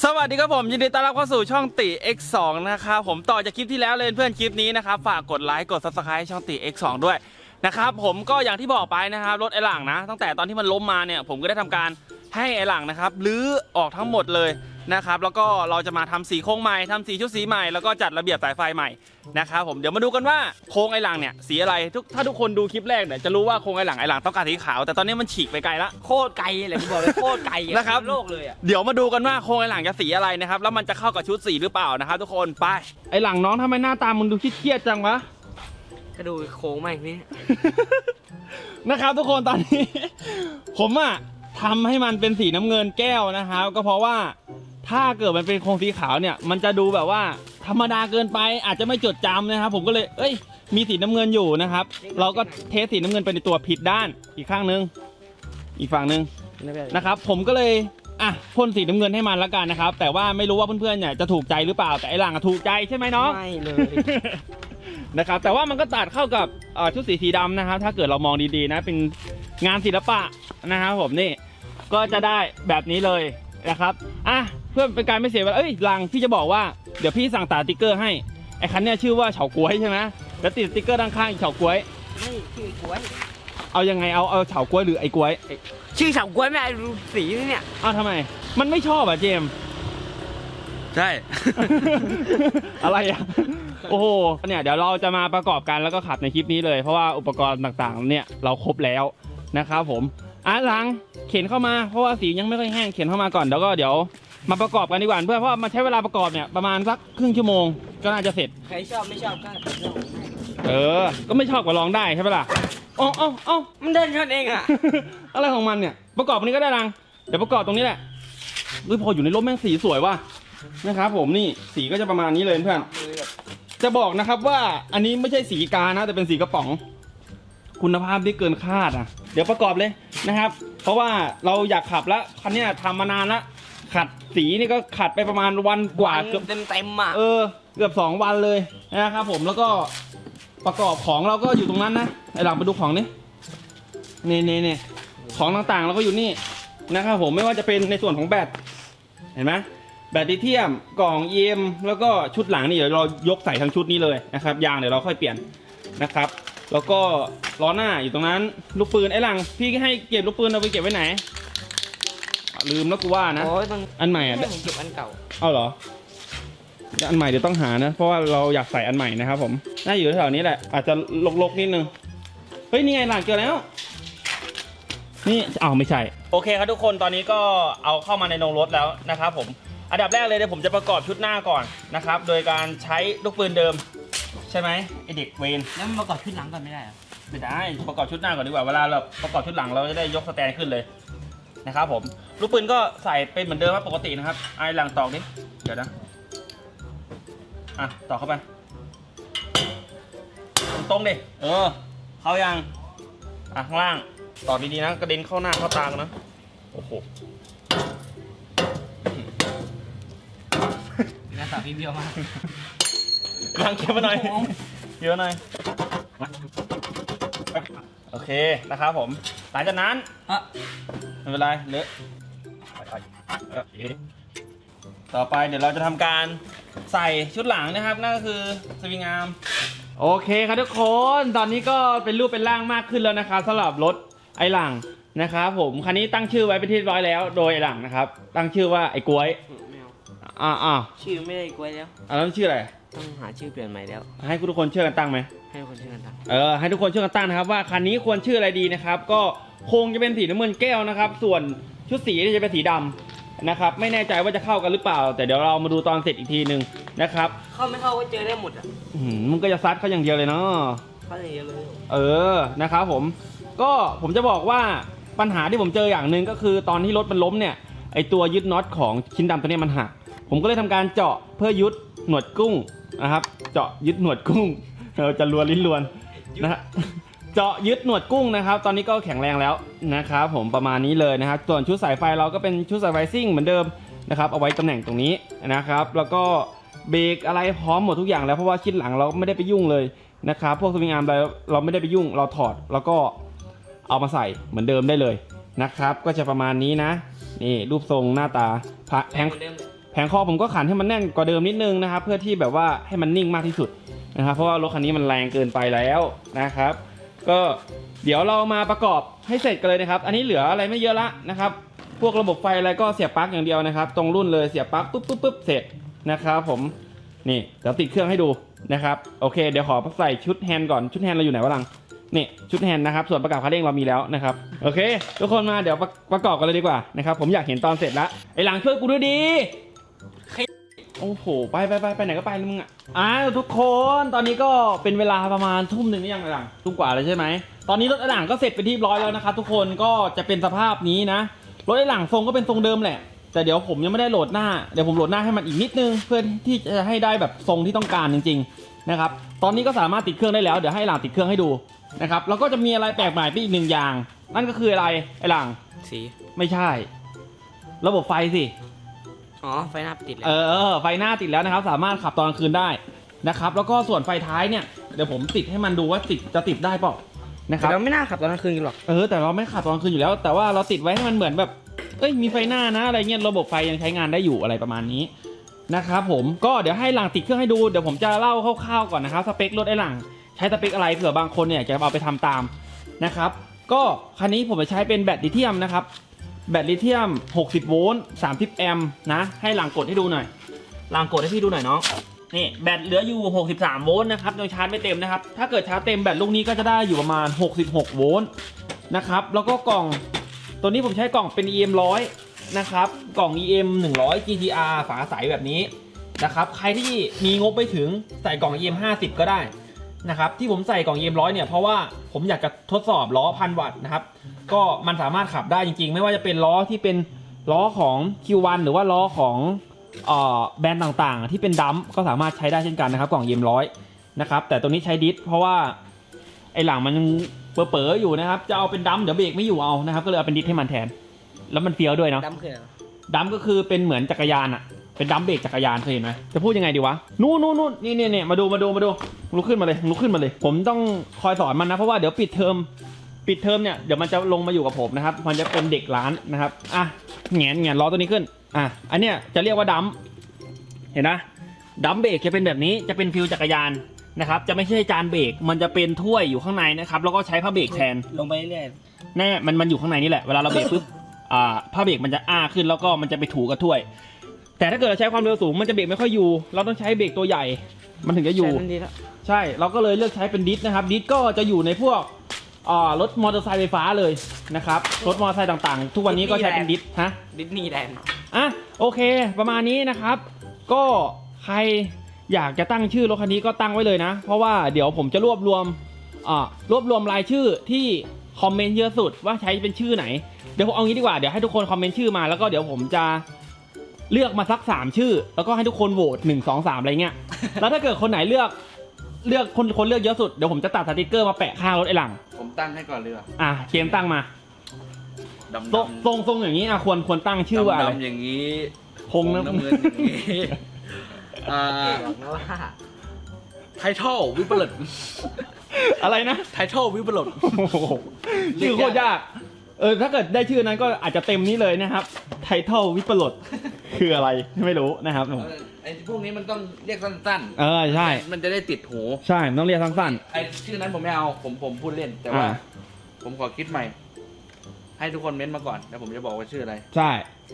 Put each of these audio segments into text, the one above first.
สวัสดีครับผม ยินดีต้อนรับเข้าสู่ช่องติ X2 นะครับผมต่อจากคลิปที่แล้วเลยเพื่อนคลิปนี้นะครับ ฝากกดไลค์กด Subscribe ช่องติ X2 ด้วยนะครับผมก็อย่างที่บอกไปนะครับ รถไอหลังนะ ตั้งแต่ตอนที่มันล้มมาเนี่ยผมก็ได้ทำการ ให้ไอหลังนะครับรื้อออกทั้งหมดเลยนะครับ แล้วก็เราจะมาทำสีโครงใหม่ทำสีชุดสีใหม่แล้วก็จัดระเบียบสายไฟใหม่นะครับผมเดี๋ยวมาดูกันว่าโครงไอหลังเนี่ยสีอะไรทุกถ้าทุกคนดูคลิปแรกเนี่ยจะรู้ว่าโครงไอหลังไอหลังต้องการสีขาวแต่ตอนนี้มันฉีกไปไกลละโคตรไกลเลยผมบอกเลยโคตรไกลอนะครับโลกเลยอะเดี๋ยวมาดูกันว่าโครงไอหลังจะสีอะไรนะครับแล้วมันจะเข้ากับชุดสีหรือเปล่านะครับทุกคนไปไอหลังน้องทำไมหน้าตามึงดูเครียดๆจังวะก็ดูโค้งมาอีกนี่นะครับทุกคนตอนนี้ ผมอะ ทำให้มันเป็นสีน้ำเงินแก้วนะครับ ก็เพราะว่าถ้าเกิดมันเป็นโครงสีขาวเนี่ย มันจะดูแบบว่าธรรมดาเกินไปอาจจะไม่จดจำนะครับ ผมก็เลย เอ้ย มีสีน้ำเงินอยู่นะครับ เราก็เทสสีน้ำเงินไปในตัวผิดด้านอีกข้างนึง อีกฝั่งนึง นะครับผมก็เลยอะพ่นสีน้ำเงินให้มันละกันนะครับ แต่ว่าไม่รู้ว่าเพื่อนๆเนี่ยจะถูกใจหรือเปล่าแต่ไอหลังอะถูกใจใช่ไหมน้อง ไม่เลย นะครับแต่ว่ามันก็ตัดเข้ากับเอ่อชุดสีสีดำนะครับ ถ้าเกิดเรามองดีๆนะเป็นงานศิลปะนะครับผมนี่ก็จะได้แบบนี้เลยนะครับอะเพื่อเป็นการไม่เสียเวลาเอ้ยลังพี่จะบอกว่าเดี๋ยวพี่สั่งตาสติ๊กเกอร์ให้ไอ้คันเนี้ยชื่อว่าเฉาก๊วยใช่ไหมแล้วติดสติ๊กเกอร์ด้านข้างอีกเฉาก๊วยไม่ชื่อไอ้กล้วย เอายังไงเอาเอาเฉาก๊วยหรือไอ้ก๊วยชื่อเฉากล้วยไม่เอาดูสีนี่เนี่ยเอาทำไม มันไม่ชอบอะเจมส์ ใช่ อะไรอะ โอ้โห เนี่ยเดี๋ยวเราจะมาประกอบกันแล้วก็ขับในคลิปนี้เลย เพราะว่าอุปกรณ์ต่างๆ เนี่ยเราครบแล้วนะครับผมอะหลังเข็นเข้ามาเพราะว่าสียังไม่ค่อยแห้งเข็นเข้ามาก่อนแล้วก็เดี๋ยวมาประกอบกันดีกว่าเพื่อนเพราะว่ามันใช้เวลาประกอบเนี่ยประมาณสักครึ่งชั่วโมงก็น่าจะเสร็จ ใครชอบไม่ชอบก็เรื่องของมันเออ ก็ไม่ชอบก็ลองได้ใช่ปะล่ะอ๋ออ๋ออ๋อ มันเดินชนเองอะ อะไรของมันเนี่ย ประกอบอันนี้ก็ได้ลังเดี๋ยวประกอบตรงนี้แหละอุ้ยพออยู่ในร่มแม่งสีสวยว่ะ นะครับ ผมนี่สีก็จะประมาณนี้เลยเพื่อน จะบอกนะครับว่าอันนี้ไม่ใช่สีกานะแต่เป็นสีกระป๋อง คุณภาพที่เกินคาดอะ เดี๋ยวประกอบเลยนะครับ เพราะว่าเราอยากขับแล้วคันเนี้ยทำมานานละขัดสีนี่ก็ขัดไปประมาณวันกว่าเกือบเต็มเต็มๆอะเออเกือบสองวันเลยนะครับผมแล้วก็ประกอบของเราก็อยู่ตรงนั้นนะไอหลังไปดูของนี่นี่นี่นี่ของต่างๆเราก็อยู่นี่นะครับผมไม่ว่าจะเป็นในส่วนของแบตเห็นไหม แบตลิเทียมกล่องเอ็มแล้วก็ชุดหลังนี่เดี๋ยวเรายกใส่ทั้งชุดนี้เลยนะครับยางเดี๋ยวเราค่อยเปลี่ยนนะครับ แล้วก็ล้อหน้าอยู่ตรงนั้นลูกปืนไอ้หลังพี่ให้เก็บลูกปืนเอาไปเก็บไว้ไหนอะลืมแล้วกูว่านะโอ้ยมันอันใหม่อะให้ผมเก็บอันเก่าเอาเหรออันใหม่เดี๋ยวต้องหานะ เพราะว่าเราอยากใส่อันใหม่นะครับผมน่าอยู่แถวๆนี้แหละ อาจจะลกๆนิดนึงเฮ้ยนี่ไงหลานเจอแล้วนี่อ้าวไม่ใช่ โอเคครับทุกคนตอนนี้ก็เอาเข้ามาในโรงรถแล้วนะครับผม อันดับแรกเลยเดี๋ยวผมจะประกอบชุดหน้าก่อนนะครับ โดยการใช้ลูกปืนเดิม ใช่ไหมไอเด็กเวนแล้วมันประกอบขึ้นหลังก่อนไม่ได้เหรอไม่ได้ประกอบชุดหน้าก่อนดีกว่าเวลาเราประกอบชุดหลังเราจะได้ยกสแตนขึ้นเลยนะครับผมลูกปืนก็ใส่เป็นเหมือนเดิมครับปกตินะครับไอหลังตอกดิเดี๋ยวนะอะต่อเข้าไป ตรงๆดิเออ เข้ายังอะข้างล่างต่อดีๆนะกระเด็นเข้าหน้าเข้าตากันนะโอ้โห หน้าตา พี่เบี้ยวมากลังเก็บมาหน่อยเยอะหน่อย โอเคนะครับผม หลังจากนั้นอะไม่เป็นไรเลอะต่อไปเดี๋ยวเราจะทำการใส่ชุดหลังนะครับ นั่นก็คือสวิงอาร์มโอเคครับทุกคนตอนนี้ก็เป็นรูปเป็นร่างมากขึ้นแล้วนะครับสำหรับรถไอหลังนะครับผมคันนี้ตั้งชื่อไว้เป็นที่เรียบร้อยแล้ว โดยไอหลังนะครับ ตั้งชื่อว่าไอ้กล้วยไม่เอาอ่าอ่าชื่อไม่ได้กล้วยแล้ว อ่าแล้วชื่ออะไร ต้องหาชื่อเปลี่ยนใหม่แล้ว ให้ทุกคนช่วยกันตั้งไหม ให้คนชื่อกันตั้งเออให้ทุกคนช่วยกันตั้งนะครับว่าคันนี้ควรชื่ออะไรดีนะครับ ก็คงจะเป็นสีน้ำเงินแก้วนะครับ ส่วนชุดสีเนี่ยจะเป็นสีดำนะครับ ไม่แน่ใจว่าจะเข้ากันหรือเปล่า แต่เดี๋ยวเรามาดูตอนเสร็จอีกทีหนึ่งนะครับเข้าไม่เข้าก็เจอได้หมดอะอื้อหือมึงก็จะซัดเขาอย่างเดียวเลยเนาะเข้าอย่างเดียวเลยเออนะครับผมก็ผมจะบอกว่าปัญหาที่ผมเจออย่างหนึ่งก็คือตอนที่รถมันล้มเนี่ยไอตัวยึดน็อตของชิ้นดำตัวเนี้ยมันหัก ผมก็เลยทำการเจาะเพื่อยึดหนวดกุ้งนะครับ เจาะยึดหนวดกุ้งเราจะลวนลิ้นลวนนะฮะเจาะยึดหนวดกุ้งนะครับ ตอนนี้ก็แข็งแรงแล้วนะครับผมประมาณนี้เลยนะครับส่วนชุดสายไฟเราก็เป็นชุดสายไฟซิ่งเหมือนเดิมนะครับ เอาไว้ตำแหน่งตรงนี้นะครับ แล้วก็เบรกอะไรพร้อมหมดทุกอย่างแล้วเพราะว่าชิ้นหลังเราไม่ได้ไปยุ่งเลยนะครับพวกสวิงอาร์มเราเราไม่ได้ไปยุ่งเราถอดแล้วก็เอามาใส่เหมือนเดิมได้เลยนะครับ ก็จะประมาณนี้นะนี่รูปทรงหน้าตาแพง แผงคอผมก็ขันให้มันแน่นกว่าเดิมนิดนึงนะครับ เพื่อที่แบบว่าให้มันนิ่งมากที่สุดนะครับ เพราะว่ารถคันนี้มันแรงเกินไปแล้วนะครับ ก็เดี๋ยวเรามาประกอบให้เสร็จกันเลยนะครับ อันนี้เหลืออะไรไม่เยอะละนะครับ พวกระบบไฟอะไรก็เสียบปลั๊กอย่างเดียวนะครับ ตรงรุ่นเลยเสียบปลั๊กปุ๊บปุ๊บปุ๊บเสร็จนะครับ ผมนี่เดี๋ยวติดเครื่องให้ดูนะครับโอเค เดี๋ยวขอใส่ชุดแฮนด์ก่อนชุดแฮนด์เราอยู่ไหนวะลังนี่ชุดแฮนด์นะครับส่วนประกับคันเร่งเรามีแล้วนะครับโอเค ทุกคนมาเดี๋ยวประประกอบกันเลยดีกว่านะครับผมอยากเห็นตอนเสร็จล้วไอ้หลังช่วยกูด้วยดี โอ้โห ไปไปไปไปไหนก็ไปเลยมึงอะอ้าวทุกคนตอนนี้ก็เป็นเวลาประมาณทุ่มหนึ่งหรือยังไอ้หลังทุ่มกว่าเลยใช่ไหมตอนนี้รถไอ้หลังก็เสร็จไปนที่เรียบร้อยแล้วนะครับทุกคนก็จะเป็นสภาพนี้นะรถไอ้หลังทรงก็เป็นทรงเดิมแหละ แต่เดี๋ยวผมยังไม่ได้โหลดหน้าเดี๋ยวผมโหลดหน้าให้มันอีกนิดนึง เพื่อที่จะให้ได้แบบทรงที่ต้องการจริง ๆนะครับ ตอนนี้ก็สามารถติดเครื่องได้แล้วเดี๋ยวให้หลังติดเครื่องให้ดูนะครับแล้วก็จะมีอะไรแปลกใหม่ไปอีกหนึ่งอย่าง นั่นก็คืออะไรไอ้หลังสีไม่ใช่ ระบบไฟสิ อ๋อ ไฟหน้าติดแล้วเออไฟหน้าติดแล้วนะครับ สามารถขับตอนกลางคืนได้นะครับ แล้วก็ส่วนไฟท้ายเนี่ยเดี๋ยวผมติดให้มันดูว่าติดจะติดได้เปล่านะครับ เราไม่น่าขับตอนกลางคืนกันหรอก เออแต่เราไม่ขับตอนกลางคืนอยู่แล้ว แต่ว่าเราติดไว้ให้มันเหมือนแบบ เอ้ยมีไฟหน้านะอะไรเงี้ยระบบไฟยังใช้งานได้อยู่อะไรประมาณนี้นะครับผมก็เดี๋ยวให้หลังติดเครื่องให้ดูเดี๋ยวผมจะเล่าคร่าวๆก่อนนะครับสเปครถไอ้หลังใช้สเปคอะไรเผื่อบางคนเนี่ยจะเอาไปทำตามนะครับ ก็คันนี้ผมจะใช้เป็นแบตลิเธียมนะครับ แบตลิเธียม 60 โวลต์ 30 แอมป์นะ ให้หลังกดให้ดูหน่อย หลังกดให้พี่ดูหน่อยน้อง นี่แบตเหลืออยู่ 63 โวลต์นะครับยังชาร์จไม่เต็มนะครับ ถ้าเกิดชาร์จเต็มแบตลูกนี้ก็จะได้อยู่ประมาณ 66 โวลต์นะครับ แล้วก็กล่อง ตัวนี้ผมใช้กล่องเป็น EM 100นะครับ กล่อง EM 100 GTR ฝาใสแบบนี้นะครับ ใครที่มีงบไปถึงใส่กล่อง EM 50 ก็ได้ นะครับที่ผมใส่กล่อง EM 100เนี่ยเพราะว่าผมอยากจะทดสอบล้อพันวัตต์นะครับก็มันสามารถขับได้จริง ๆ ไม่ว่าจะเป็นล้อที่เป็นล้อของ Q1 หรือว่าล้อของเอ่อแบรนด์ต่างๆ ที่เป็นดัมป์ก็สามารถใช้ได้เช่นกันนะครับ กล่อง EM 100นะครับแต่ตัวนี้ใช้ดิสเพราะว่าไอหลังมันเป๋อๆอยู่นะครับ จะเอาเป็นดัมเดี๋ยวเบรกไม่อยู่เอานะครับ ก็เลยเอาเป็นดิสให้มันแทน แล้วมันเฟี้ยวด้วยเนาะดำคืออะไรวะดัมก็คือเป็นเหมือนจักรยานอะ เป็นดัมเบรกจักรยานเคยเห็นไหมจะพูดยังไงดีวะ นู่นนู่นนู่นนี่นี่นี่มาดูมาดูมาดูลุกขึ้นมาเลยลุกขึ้นมาเลย ผมต้องคอยสอนมันนะ เพราะว่าเดี๋ยวปิดเทอมปิดเทอมเนี่ยเดี๋ยวมันจะลงมาอยู่กับผมนะครับ มันจะเป็นเด็กร้านนะครับ อะแงนแงนล้อตัวนี้ขึ้น อะ อันเนี้ยจะเรียกว่าดัมเห็นนะดัมเบรกจะเป็นแบบนี้จะเป็นฟิวจักรยานนะครับ จะไม่ใช่จานเบรกมันจะเป็นถ้วยอยู่ข้างในนะครับ แล้วก็ใช้ผ้าเบรกแทนลงไปเรื่อยแน่มันมันอยู่ข้างในนี่แหละเวลาเราเบรกปุ๊บอ่าผ้าเบรกมันจะอ้าขึ้นแล้วก็มันจะไปถูกับถ้วย แต่ถ้าเกิดเราใช้ความเร็วสูงมันจะเบรกไม่ค่อยอยู่ เราต้องใช้เบรกตัวใหญ่ มันถึงจะๆอยู่ ใช้มันดีแล้วใช่ เราก็เลยเลือกใช้เป็นดิสนะครับ ดิสก็จะอยู่ในพวกอ่ารถมอเตอร์ไซค์ไฟฟ้าเลยนะครับ รถมอเตอร์ไซค์ต่างๆ ทุกวันนี้ก็ใช้เป็นดิสฮะ ดิสนีย์แลนด์อะโอเค ประมาณนี้นะครับ ก็ใครอยากจะตั้งชื่อรถคันนี้ก็ตั้งไว้เลยนะ เพราะว่าเดี๋ยวผมจะรวบรวมอ่ารวบรวมรายชื่อที่คอมเมนต์เยอะสุดว่าใช้เป็นชื่อไหน เดี๋ยวผมเอางี้ดีกว่า เดี๋ยวให้ทุกคนคอมเมนต์ชื่อมาแล้วก็เดี๋ยวผมจะ เลือกมาสักสามชื่อ แล้วก็ให้ทุกคนโหวตหนึ่งสองสามอะไรเงี้ย แล้วถ้าเกิดคนไหนเลือกเลือกคนคนเลือกเยอะสุด เดี๋ยวผมจะตัดสติกเกอร์มาแปะข้างรถไอ้หลัง ผมตั้งให้ก่อนเลยว่ะอะเกมตั้งมาดำทรงทรงทรงอย่างนี้อะควรควรตั้งชื่อว่าอะไรดำๆอย่างนี้พงน้ำน้ำเงินอย่างนี้อ่าบอกนะว่าไททอลวิปลดอะไรนะไททอลวิปลดโอ้โหชื่อโคตรยากเออถ้าเกิดได้ชื่อนั้นก็อาจจะเต็มนี้เลยนะครับไทเทลวิปลด คืออะไรไม่รู้นะครับผมไอ้พวกนี้มันต้องเรียกสั้นเออใช่ มันจะได้ติดหูใช่มันต้องเรียกสั้น ไอ้ชื่อนั้นผมไม่เอาผมผมพูดเล่น แต่ว่า อ่า ผมขอคิดใหม่ ให้ทุกคนเม้นต์มาก่อนแล้วผมจะบอกว่าชื่ออะไร ๆใช่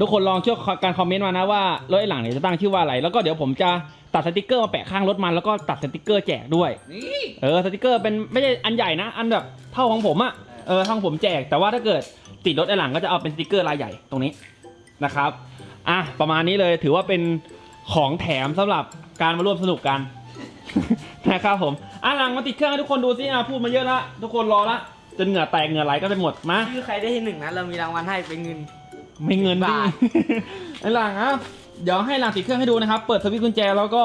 ทุกคนลองช่วยการคอมเมนต์มานะว่ารถไอ้หลังเนี่ยจะตั้งชื่อว่าอะไร แล้วก็เดี๋ยวผมจะตัดสติกเกอร์มาแปะข้างรถมันแล้วก็ตัดสติกเกอร์แจกด้วย นี่เออสติกเกอร์เป็นไม่ใช่อันใหญ่นะ อันแบบเท่าของผมอะเออเท่าของผมแจกแต่ว่าถ้าเกิดติดรถไอ้หลังก็จะเอาเป็นสติกเกอร์ลายใหญ่ตรงนี้นะครับ อะประมาณนี้เลยถือว่าเป็นของแถมสำหรับการมาร่วมสนุกกัน นะครับผมอะหลังมาติดเครื่องให้ทุกคนดูสิอะพูดมาเยอะละทุกคนรอละจนเหงื่อแตกเหงื่อไหลก็ไปหมดมาชื่อใครได้ที่หนึ่งนะเรามีรางวัลให้เป็นเงิน ไม่เงินดิบาท ไอ้หลังครับเดี๋ยวให้หลังติดเครื่องให้ดูนะครับ เปิดสวิตช์กุญแจแล้วก็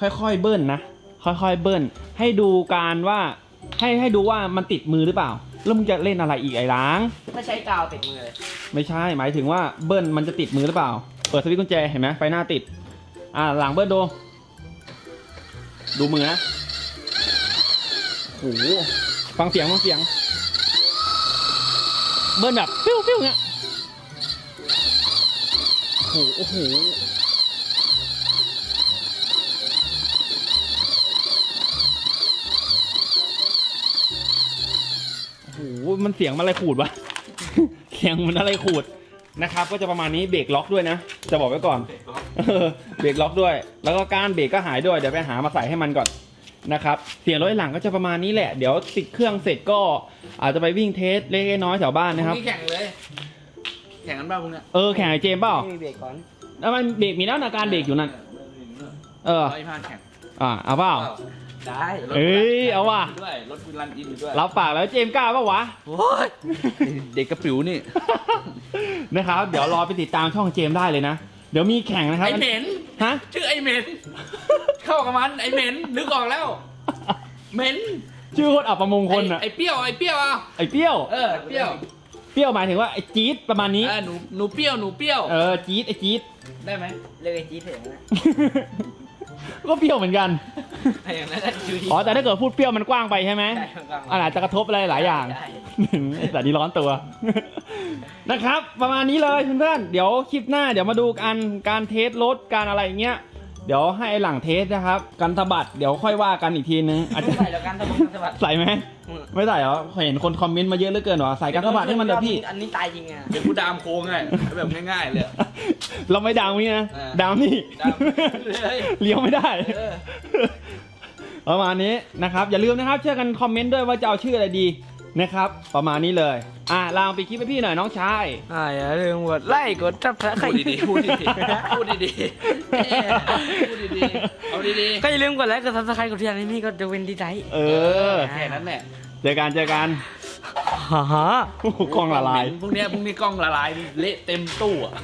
ค่อยๆเบิ้ลนะค่อยๆเบิ้ลให้ดูการว่าให้ให้ดูว่ามันติดมือหรือเปล่า แล้วมึงจะเล่นอะไรอีกไอ้หลังถ้าใช้กาวติดมือเลยไม่ใช่ หมายถึงว่าเบิ้ลมันจะติดมือหรือเปล่า เปิดสวิตช์กุญแจเห็นไหมไฟหน้าติด อ่าหลังเบิ้ลดู ดูมือนะโอ้โหฟังเสียงฟังเสียง เบิ้ลแบบฟิวฟิวเงี้ยโอ้โหโอ้โหโอ้โหมันเสียงมันอะไรขูดวะ เสียงมันอะไรขูดนะครับ ก็จะประมาณนี้เบรกล็อกด้วยนะ จะบอกไว้ก่อนเออเบรกล็อกด้วย แล้วก็การเบรกก็หายด้วย เดี๋ยวไปหามาใส่ให้มันก่อนนะครับ เสียงรถหลังก็จะประมาณนี้แหละ เดี๋ยวติดเครื่องเสร็จก็อาจจะไปวิ่งเทสเล็กๆน้อยๆแถวบ้านนะครับพงแข่งเลย แข่งกันบ้างพวกเนี้ย เออแข่งไอเจมส์เปล่าไม่มีเบรกก่อนแล้วมันเบรกมีแล้วนะการเบรกอยู่นั่น เออร้อยพาแข่ง อ่าเอาเปล่า ได้เอ้ยเอาว่ะ ด้วยรถคุณรันอินอยู่ด้วยรับปากแล้วเจมส์กล้าปะวะ โอ้ยเด็กกระปิ๋วนี่นะครับ เดี๋ยวรอไปติดตามช่องเจมส์ได้เลยนะ เดี๋ยวมีแข่งนะครับไอเหม็นฮะ ชื่อไอเหม็นเข้ากับมันไอเหม็นนึกออกแล้วเหม็นชื่อโคตรอับประมงคลอะไอเปรี้ยวไอเปรี้ยวอะไอเปรี้ยว เออเปรี้ยวเปรี้ยวหมายถึงว่าไอจี๊ดประมาณนี้ เออหนูหนูเปรี้ยวหนูเปรี้ยวเออจี๊ดไอจี๊ดได้ไหมเลิกไอจีเถอะนะ ก็เปรี้ยวเหมือนกันไอ้อย่างนั้นน่ะคืออ๋อแต่ถ้าเกิดพูดเปรี้ยวมันกว้างไปใช่ไหมได้กลางๆ อาจจะกระทบอะไรหลายอย่าง ได้ไอ้สัตว์นี่ร้อนตัว นะครับ ประมาณนี้เลยเพื่อนๆเดี๋ยวคลิปหน้าเดี๋ยวมาดูกันการเทสรถการอะไรอย่างเงี้ย เดี๋ยวให้ไอ้หลังเทสนะครับการสะบัดเดี๋ยวค่อยว่ากันอีกทีนึงอาจจะใส่แล้วกันสะบัดสะบัด ใส่ไหมไม่ใส่เหรอเห็นคนคอมเมนต์มาเยอะเหลือเกินว่าใส่การสะบัดให้มันเดี๋ยวพี่ อันนี้ตายจริงอะ เดี๋ยวกูดามโค้งไงแบบง่ายๆเลย เราไม่ดาวนี่นะเออดาวนี่ดาวเลยเลี้ยวไม่ได้ เออ ประมาณนี้นะครับ อย่าลืมนะครับช่วยกันคอมเมนต์ด้วยว่าจะเอาชื่ออะไรดี นะครับ ประมาณนี้เลย อะลางไปดคลิปให้พี่หน่อยน้องชาย อ่าอย่าลืมกดไลค์กดซับสไครพูดดีๆ พูดดีๆ พูดดีๆเอ้ยพูดดีๆ เอาดีก็อย่าลืมกดไลค์กดซับสไครต์กดที่อันนี้ก็จะเป็นดีใจเอๆอแค่นั้นแหละเจอกันเจอกันฮ่าฮ่า โอ้โหกล้องละลาย พวกเนี้ยพวกนี้กล้องละลายเละเต็มตู้อะ